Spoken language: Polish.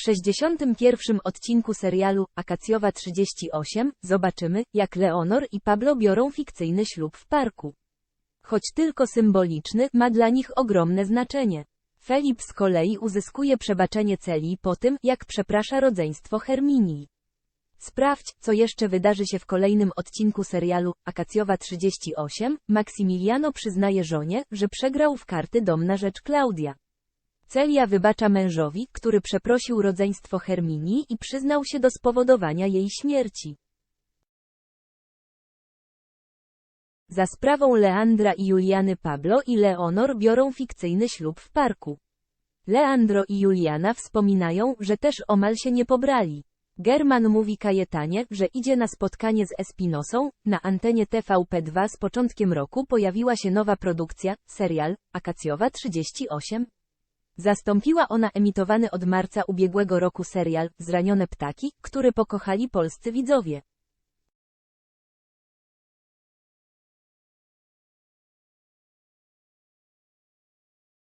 W 61. odcinku serialu Akacjowa 38 zobaczymy, jak Leonor i Pablo biorą fikcyjny ślub w parku. Choć tylko symboliczny, ma dla nich ogromne znaczenie. Felip z kolei uzyskuje przebaczenie Celi po tym, jak przeprasza rodzeństwo Herminii. Sprawdź, co jeszcze wydarzy się w kolejnym odcinku serialu Akacjowa 38. Maksymiliano przyznaje żonie, że przegrał w karty dom na rzecz Klaudia. Celia wybacza mężowi, który przeprosił rodzeństwo Herminii i przyznał się do spowodowania jej śmierci. Za sprawą Leandra i Juliany Pablo i Leonor biorą fikcyjny ślub w parku. Leandro i Juliana wspominają, że też omal się nie pobrali. German mówi Kajetanie, że idzie na spotkanie z Espinosą, na antenie TVP2 z początkiem roku pojawiła się nowa produkcja, serial, Akacjowa 38. Zastąpiła ona emitowany od marca ubiegłego roku serial, Zranione ptaki, który pokochali polscy widzowie.